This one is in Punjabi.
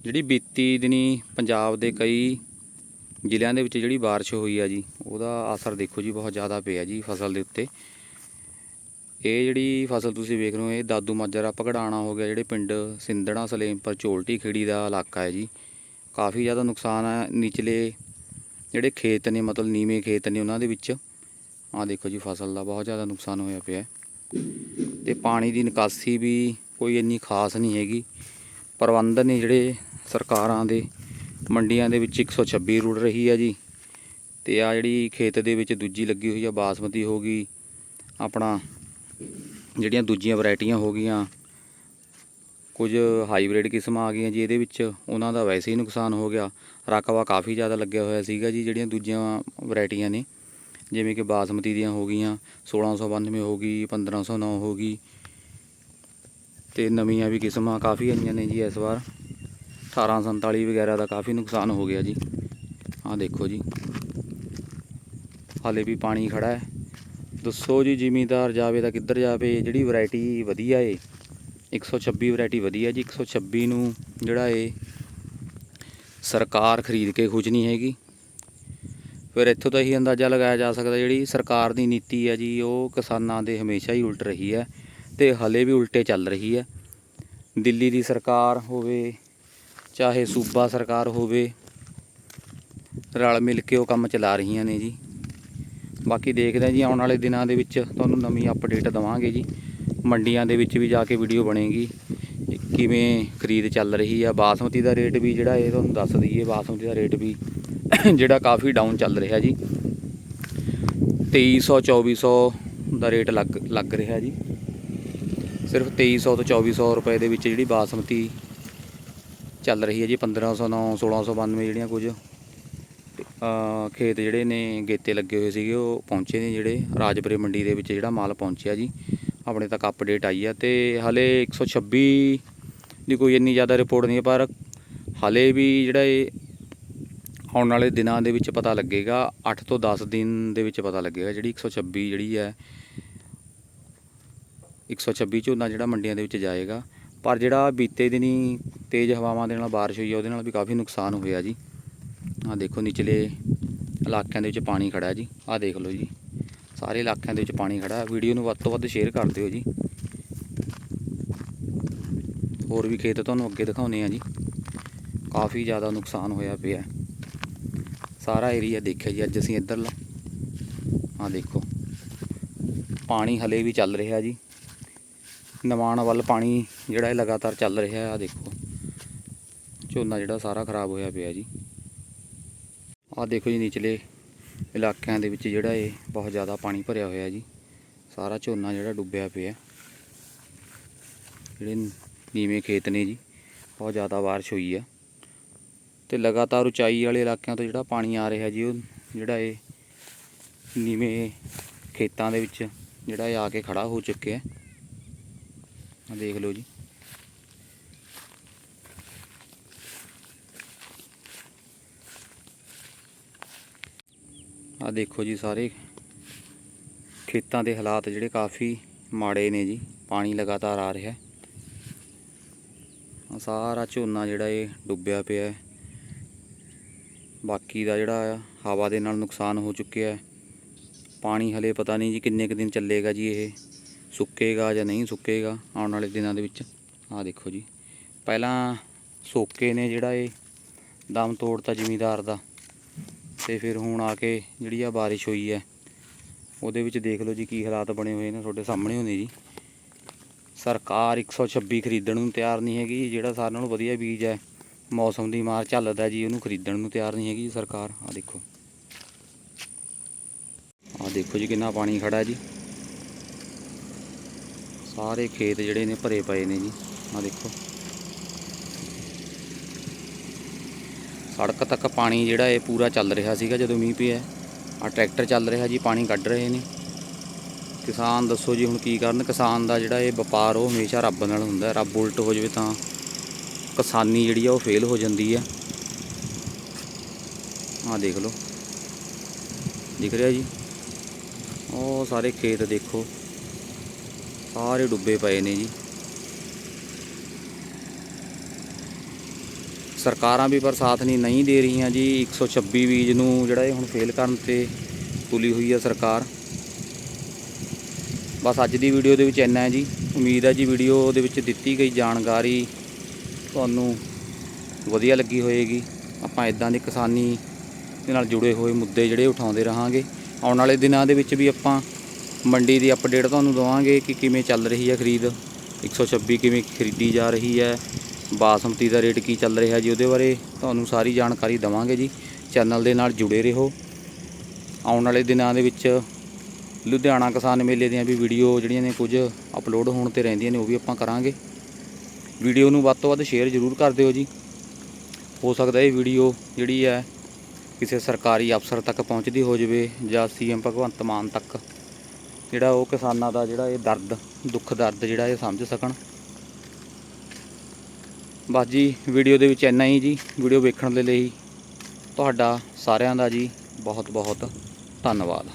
ਜਿਹੜੀ ਬੀਤੀ ਦਿਨੀ ਪੰਜਾਬ ਦੇ ਕਈ ਜ਼ਿਲ੍ਹਿਆਂ ਦੇ ਵਿੱਚ ਜਿਹੜੀ بارش ਹੋਈ ਆ ਜੀ ਉਹਦਾ ਅਸਰ ਦੇਖੋ ਜੀ ਬਹੁਤ ਜ਼ਿਆਦਾ ਪਿਆ ਜੀ ਫਸਲ ਦੇ ਉੱਤੇ ਇਹ ਜਿਹੜੀ ਫਸਲ ਤੁਸੀਂ ਵੇਖ ਰਹੇ ਹੋ ਇਹ ਦਾਦੂ ਮਾਜਰਾ ਪਕੜਾਣਾ ਹੋ ਗਿਆ ਜਿਹੜੇ ਪਿੰਡ ਸਿੰਦੜਾ ਸਲੇਮਪੁਰ ਝੋਲਟੀ ਖੇੜੀ ਦਾ ਇਲਾਕਾ ਹੈ ਜੀ ਕਾਫੀ ਜ਼ਿਆਦਾ ਨੁਕਸਾਨ ਹੈ ਨਿਚਲੇ ਜਿਹੜੇ ਖੇਤ ਨੇ ਮਤਲਬ ਨੀਵੇਂ ਖੇਤ ਨੇ ਉਹਨਾਂ ਦੇ ਵਿੱਚ ਆਹ ਦੇਖੋ ਜੀ ਫਸਲ ਦਾ ਬਹੁਤ ਜ਼ਿਆਦਾ ਨੁਕਸਾਨ ਹੋਇਆ ਪਿਆ ਹੈ। ਤੇ ਪਾਣੀ ਦੀ ਨਿਕਾਸੀ ਵੀ ਕੋਈ ਇੰਨੀ ਖਾਸ ਨਹੀਂ ਹੈਗੀ ਪ੍ਰਬੰਧ ਨੇ ਜਿਹੜੇ ਸਰਕਾਰਾਂ ਦੇ ਮੰਡੀਆਂ ਦੇ ਵਿੱਚ 126 ਰੁੜ ਰਹੀ ਆ ਜੀ। ਤੇ ਆ ਜਿਹੜੀ ਖੇਤ ਦੇ ਵਿੱਚ ਦੂਜੀ ਲੱਗੀ ਹੋਈ ਆ, ਬਾਸਮਤੀ ਹੋ ਗਈ, ਆਪਣਾ ਜਿਹੜੀਆਂ ਦੂਜੀਆਂ ਵੈਰਾਈਟੀਆਂ ਹੋ ਗਈਆਂ, ਕੁਝ ਹਾਈਬ੍ਰਿਡ ਕਿਸਮਾਂ ਆ ਗਈਆਂ ਜੀ ਇਹਦੇ ਵਿੱਚ, ਉਹਨਾਂ ਦਾ ਵੈਸੇ ਹੀ ਨੁਕਸਾਨ ਹੋ ਗਿਆ। ਰਕਬਾ ਕਾਫੀ ਜ਼ਿਆਦਾ ਲੱਗਿਆ ਹੋਇਆ ਸੀਗਾ ਜੀ, ਜਿਹੜੀਆਂ ਦੂਜੀਆਂ ਵੈਰਾਈਟੀਆਂ ਨੇ, ਜਿਵੇਂ ਕਿ ਬਾਸਮਤੀ ਦੀਆਂ ਹੋ ਗਈਆਂ 1692 ਹੋ ਗਈ 1509 ਹੋ ਗਈ, ਤੇ ਨਵੀਆਂ ਵੀ ਕਿਸਮਾਂ ਕਾਫੀ ਆਈਆਂ ਨੇ ਜੀ ਇਸ ਵਾਰ। 1847 ਵਗੈਰਾ ਦਾ ਕਾਫੀ ਨੁਕਸਾਨ ਹੋ ਗਿਆ ਜੀ। ਆਹ ਦੇਖੋ ਜੀ। ਹਾਲੇ ਵੀ ਪਾਣੀ ਖੜਾ ਹੈ। ਦੱਸੋ ਜੀ, ਜ਼ਿਮੀਦਾਰ ਜਾਵੇ ਤਾਂ ਕਿੱਧਰ ਜਾਵੇ? ਜਿਹੜੀ ਵੈਰਾਈਟੀ ਵਧੀਆ ਏ। 126 ਵੈਰਾਈਟੀ ਵਧੀਆ ਜੀ। 126 ਨੂੰ ਜਿਹੜਾ ਏ, ਸਰਕਾਰ ਖਰੀਦ ਕੇ ਖੁਸ਼ ਨਹੀਂ ਹੈਗੀ। ਫਿਰ ਇੱਥੋਂ ਤਾਂ ਇਹੀ ਅੰਦਾਜ਼ਾ ਲਗਾਇਆ ਜਾ ਸਕਦਾ ਜਿਹੜੀ ਸਰਕਾਰ ਦੀ ਨੀਤੀ ਹੈ ਜੀ, ਉਹ ਕਿਸਾਨਾਂ ਦੇ ਹਮੇਸ਼ਾ ਹੀ ਉਲਟ ਰਹੀ ਹੈ ਤੇ ਹਲੇ ਵੀ ਉਲਟੇ ਚੱਲ ਰਹੀ ਹੈ। ਦਿੱਲੀ ਦੀ ਸਰਕਾਰ ਹੋਵੇ ਚਾਹੇ ਸੂਬਾ ਸਰਕਾਰ ਹੋਵੇ, ਰਲ ਮਿਲ ਕੇ ਉਹ ਕੰਮ ਚਲਾ ਰਹੀਆਂ ਨੇ ਜੀ। ਬਾਕੀ ਦੇਖਦੇ ਹਾਂ ਜੀ, ਆਉਣ ਵਾਲੇ ਦਿਨਾਂ ਦੇ ਵਿੱਚ ਤੁਹਾਨੂੰ ਨਵੀਂ ਅਪਡੇਟ ਦਵਾਂਗੇ ਜੀ। ਮੰਡੀਆਂ ਦੇ ਵਿੱਚ ਵੀ ਜਾ ਕੇ ਵੀਡੀਓ ਬਣੇਗੀ। ਕਿਵੇਂ ਖਰੀਦ ਚੱਲ ਰਹੀ ਆ, ਬਾਸਮਤੀ ਦਾ ਰੇਟ ਵੀ ਜਿਹੜਾ ਇਹ ਤੁਹਾਨੂੰ ਦੱਸ ਦਈਏ, ਬਾਸਮਤੀ ਦਾ ਰੇਟ ਵੀ ਜਿਹੜਾ ਕਾਫੀ ਡਾਊਨ ਚੱਲ ਰਿਹਾ ਜੀ। 2300 2400 ਦਾ ਰੇਟ ਲੱਗ ਲੱਗ ਰਿਹਾ ਜੀ। ਸਿਰਫ 2300 ਤੋਂ 2400 ਰੁਪਏ ਦੇ ਵਿੱਚ ਜਿਹੜੀ ਬਾਸਮਤੀ ਚੱਲ ਰਹੀ ਹੈ ਜੀ 1509 1692 ਜਿਹੜੀਆਂ ਕੁਝ ਖੇਤ ਜਿਹੜੇ ਨੇ ਗੇਤੇ ਲੱਗੇ ਹੋਏ ਸੀਗੇ, ਉਹ ਪਹੁੰਚੇ ਨੇ ਜਿਹੜੇ ਰਾਜਪੁਰੇ ਮੰਡੀ ਦੇ ਵਿੱਚ ਜਿਹੜਾ ਮਾਲ ਪਹੁੰਚਿਆ ਜੀ, ਆਪਣੇ ਤੱਕ ਅਪਡੇਟ ਆਈ ਆ, ਤੇ ਹਲੇ 126 ਦੀ ਕੋਈ ਇੰਨੀ ਜ਼ਿਆਦਾ ਰਿਪੋਰਟ ਨਹੀਂ ਪਰ ਹਲੇ ਵੀ ਜਿਹੜਾ ਇਹ ਆਉਣ ਵਾਲੇ ਦਿਨਾਂ ਦੇ ਵਿੱਚ ਪਤਾ ਲੱਗੇਗਾ 8 ਤੋਂ 10 ਦਿਨ ਦੇ ਵਿੱਚ ਪਤਾ ਲੱਗੇਗਾ ਜਿਹੜੀ 126 ਜਿਹੜੀ ਹੈ 126 ਝੋਨਾ ਜਿਹੜਾ ਮੰਡੀਆਂ ਦੇ ਵਿੱਚ ਜਾਏਗਾ। ਪਰ ਜਿਹੜਾ ਬੀਤੇ ਦਿਨੀ ਤੇਜ਼ ਹਵਾਵਾਂ ਦੇ ਨਾਲ ਬਾਰਿਸ਼ ਹੋਈ ਹੈ ਉਹਦੇ ਨਾਲ ਵੀ ਕਾਫੀ ਨੁਕਸਾਨ ਹੋਇਆ ਜੀ। ਆਹ ਦੇਖੋ, ਨਿਚਲੇ ਇਲਾਕਿਆਂ ਦੇ ਵਿੱਚ ਪਾਣੀ ਖੜਾ ਜੀ। ਆਹ ਦੇਖ ਲਓ ਜੀ। ਸਾਰੇ ਇਲਾਕਿਆਂ ਦੇ ਵਿੱਚ ਪਾਣੀ ਖੜਾ ਵੀਡੀਓ ਨੂੰ ਵੱਧ ਤੋਂ ਵੱਧ ਸ਼ੇਅਰ ਕਰ ਦਿਓ ਜੀ। ਹੋਰ ਵੀ ਖੇਤ ਤੁਹਾਨੂੰ ਅੱਗੇ ਦਿਖਾਉਨੇ ਆ ਜੀ। ਕਾਫੀ ਜ਼ਿਆਦਾ ਨੁਕਸਾਨ ਹੋਇਆ ਪਿਆ। ਸਾਰਾ ਏਰੀਆ ਦੇਖਿਆ ਜੀ, ਅੱਜ ਅਸੀਂ ਇੱਧਰਲਾ। ਆਹ ਦੇਖੋ। ਪਾਣੀ ਹਲੇ ਵੀ ਚੱਲ ਰਿਹਾ ਜੀ। ਨਿਮਾਣ ਵੱਲ ਪਾਣੀ ਜਿਹੜਾ ਇਹ ਲਗਾਤਾਰ ਚੱਲ ਰਿਹਾ ਹੈ, ਆਹ ਦੇਖੋ। ਝੋਨਾ ਜਿਹੜਾ ਸਾਰਾ ਖਰਾਬ ਹੋਇਆ ਪਿਆ ਜੀ। ਆਹ ਦੇਖੋ ਜੀ, ਨਿਚਲੇ ਇਲਾਕਿਆਂ ਦੇ ਵਿੱਚ ਜਿਹੜਾ ਇਹ ਬਹੁਤ ਜ਼ਿਆਦਾ ਪਾਣੀ ਭਰਿਆ ਹੋਇਆ ਜੀ। ਸਾਰਾ ਝੋਨਾ ਜਿਹੜਾ ਡੁੱਬਿਆ ਪਿਆ ਜਿਹੜੇ ਨੀਵੇਂ ਖੇਤ ਨੇ ਜੀ, ਬਹੁਤ ਜ਼ਿਆਦਾ ਬਾਰਿਸ਼ ਹੋਈ ਆ। ਤੇ ਲਗਾਤਾਰ ਉਚਾਈ ਵਾਲੇ ਇਲਾਕਿਆਂ ਤੋਂ ਜਿਹੜਾ ਪਾਣੀ ਆ ਰਿਹਾ ਜੀ, ਉਹ ਜਿਹੜਾ ਇਹ ਨੀਵੇਂ ਖੇਤਾਂ ਦੇ ਵਿੱਚ ਜਿਹੜਾ ਇਹ ਆ ਕੇ ਖੜਾ ਹੋ ਚੁੱਕਿਆ ਆ ਦੇਖ ਲਓ ਜੀ। ਆ ਦੇਖੋ ਜੀ ਸਾਰੇ ਖੇਤਾਂ ਦੇ ਹਾਲਾਤ ਜਿਹੜੇ ਕਾਫੀ ਮਾੜੇ ਨੇ ਜੀ ਪਾਣੀ ਲਗਾਤਾਰ ਆ ਰਿਹਾ। ਹੈ ਸਾਰਾ ਝੋਨਾ ਜਿਹੜਾ ਇਹ ਡੁੱਬਿਆ ਪਿਆ ਹੈ। ਬਾਕੀ ਦਾ ਜਿਹੜਾ ਆ, ਹਵਾ ਦੇ ਨਾਲ ਨੁਕਸਾਨ ਹੋ ਚੁੱਕਿਆ ਹੈ। ਪਾਣੀ ਹਲੇ ਪਤਾ ਨਹੀਂ ਜੀ ਕਿੰਨੇ ਕੁ ਦਿਨ ਚੱਲੇਗਾ ਜੀ ਇਹ। ਸੁੱਕੇਗਾ ਜਾਂ ਨਹੀਂ ਸੁੱਕੇਗਾ ਆਉਣ ਵਾਲੇ ਦਿਨਾਂ ਦੇ ਵਿੱਚ। ਆਹ ਦੇਖੋ ਜੀ। ਪਹਿਲਾਂ ਸੋਕੇ ਨੇ ਜਿਹੜਾ ਇਹ ਦਮ ਤੋੜਤਾ ਜ਼ਿਮੀਦਾਰ ਦਾ। ਤੇ ਫਿਰ ਹੁਣ ਆ ਕੇ ਜਿਹੜੀ ਆ ਬਾਰਿਸ਼ ਹੋਈ ਹੈ, ਉਹਦੇ ਵਿੱਚ ਦੇਖ ਲਓ ਜੀ ਕੀ ਹਾਲਾਤ ਬਣੇ ਹੋਏ ਨੇ ਤੁਹਾਡੇ ਸਾਹਮਣੇ ਹੁੰਦੇ ਜੀ। ਸਰਕਾਰ 126 ਖਰੀਦਣ ਨੂੰ ਤਿਆਰ ਨਹੀਂ ਹੈਗੀ, ਜਿਹੜਾ ਸਾਰਿਆਂ ਨਾਲੋਂ ਵਧੀਆ ਬੀਜ ਹੈ, ਮੌਸਮ ਦੀ ਮਾਰ ਝੱਲਦਾ ਜੀ, ਉਹਨੂੰ ਖਰੀਦਣ ਨੂੰ ਤਿਆਰ ਨਹੀਂ ਹੈਗੀ ਸਰਕਾਰ। ਆ ਦੇਖੋ। ਆ ਦੇਖੋ ਜੀ ਕਿੰਨਾ ਪਾਣੀ ਖੜਾ ਜੀ। ਸਾਰੇ ਖੇਤ ਜਿਹੜੇ ਨੇ ਭਰੇ ਪਏ ਨੇ ਜੀ। ਆ ਦੇਖੋ। ਸੜਕ ਤੱਕ ਪਾਣੀ ਜਿਹੜਾ ਇਹ ਪੂਰਾ ਚੱਲ ਰਿਹਾ ਸੀਗਾ ਜਦੋਂ ਮੀਂਹ ਪਿਆ। ਆ ਟਰੈਕਟਰ ਚੱਲ ਰਿਹਾ ਜੀ, ਪਾਣੀ ਕੱਢ ਰਹੇ ਨੇ। ਕਿਸਾਨ ਦੱਸੋ ਜੀ ਹੁਣ ਕੀ ਕਰਨ? ਕਿਸਾਨ ਦਾ ਜਿਹੜਾ ਇਹ ਵਪਾਰ, ਉਹ ਹਮੇਸ਼ਾ ਰੱਬ ਨਾਲ ਹੁੰਦਾ। ਰੱਬ ਉਲਟ ਹੋ ਜਾਵੇ ਤਾਂ ਕਿਸਾਨੀ ਜਿਹੜੀ ਆ, ਉਹ ਫੇਲ ਹੋ ਜਾਂਦੀ ਆ। ਆ ਦੇਖ ਲਓ। ਦਿਖ ਰਿਹਾ ਜੀ? ਉਹ ਸਾਰੇ ਖੇਤ ਦੇਖੋ। ਸਾਰੇ ਡੁੱਬੇ ਪਏ ਨੇ ਜੀ। ਸਰਕਾਰਾਂ ਵੀ ਪਰ ਸਾਥ ਨਹੀਂ ਨਹੀਂ ਦੇ ਰਹੀਆਂ ਜੀ। 126 ਬੀਜ ਨੂੰ ਜਿਹੜਾ ਇਹ ਹੁਣ ਫੇਲ ਕਰਨ ਤੇ ਤੁਲੀ ਹੋਈ ਹੈ ਸਰਕਾਰ। ਬਸ ਅੱਜ ਦੀ ਵੀਡੀਓ ਦੇ ਵਿੱਚ ਇੰਨਾ ਹੈ ਜੀ। ਉਮੀਦ ਹੈ ਜੀ ਵੀਡੀਓ ਦੇ ਵਿੱਚ ਦਿੱਤੀ ਗਈ ਜਾਣਕਾਰੀ ਤੁਹਾਨੂੰ ਵਧੀਆ ਲੱਗੀ ਹੋਏਗੀ। ਆਪਾਂ ਇਦਾਂ ਦੀ ਕਿਸਾਨੀ ਦੇ ਨਾਲ ਜੁੜੇ ਹੋਏ ਮੁੱਦੇ ਜਿਹੜੇ ਉਠਾਉਂਦੇ ਰਹਾਂਗੇ। ਆਉਣ ਵਾਲੇ ਦਿਨਾਂ ਦੇ ਵਿੱਚ ਵੀ ਆਪਾਂ ਮੰਡੀ ਦੀ ਅਪਡੇਟ ਤੁਹਾਨੂੰ ਦਵਾਂਗੇ ਕਿ ਕਿਵੇਂ ਚੱਲ ਰਹੀ ਹੈ ਖਰੀਦ। 126 ਕਿਵੇਂ ਖਰੀਦੀ ਜਾ ਰਹੀ ਹੈ, ਬਾਸਮਤੀ ਦਾ ਰੇਟ ਕੀ ਚੱਲ ਰਿਹਾ ਜੀ ਉਹਦੇ ਬਾਰੇ ਤੁਹਾਨੂੰ ਸਾਰੀ ਜਾਣਕਾਰੀ ਦਵਾਂਗੇ ਜੀ। ਚੈਨਲ ਦੇ ਨਾਲ ਜੁੜੇ ਰਹੋ। ਆਉਣ ਵਾਲੇ ਦਿਨਾਂ ਦੇ ਵਿੱਚ ਲੁਧਿਆਣਾ ਕਿਸਾਨ ਮੇਲੇ ਦੀਆਂ ਵੀ ਵੀਡੀਓ ਜਿਹੜੀਆਂ ਨੇ ਕੁਝ ਅਪਲੋਡ ਹੋਣ ਤੇ ਰਹਿੰਦੀਆਂ ਨੇ ਉਹ ਵੀ ਆਪਾਂ ਕਰਾਂਗੇ। ਵੀਡੀਓ ਨੂੰ ਵੱਧ ਤੋਂ ਵੱਧ ਸ਼ੇਅਰ ਜ਼ਰੂਰ ਕਰ ਦਿਓ ਜੀ। ਹੋ ਸਕਦਾ ਇਹ ਵੀਡੀਓ ਜਿਹੜੀ ਹੈ ਕਿਸੇ ਸਰਕਾਰੀ ਅਫਸਰ ਤੱਕ ਪਹੁੰਚਦੀ ਹੋ ਜਾਵੇ ਜਾਂ ਸੀਐਮ ਭਗਵੰਤ ਮਾਨ ਤੱਕ। ਜਿਹੜਾ ਉਹ ਕਿਸਾਨਾਂ ਦਾ ਜਿਹੜਾ ਇਹ ਦਰਦ, ਦੁੱਖ ਦਰਦ ਜਿਹੜਾ ਇਹ ਸਮਝ ਸਕਣ। ਬਸ ਜੀ, ਵੀਡੀਓ ਦੇ ਵਿੱਚ ਇੰਨਾ ਹੀ ਜੀ। ਵੀਡੀਓ ਵੇਖਣ ਦੇ ਲਈ ਤੁਹਾਡਾ ਸਾਰਿਆਂ ਦਾ ਜੀ ਬਹੁਤ ਬਹੁਤ ਧੰਨਵਾਦ।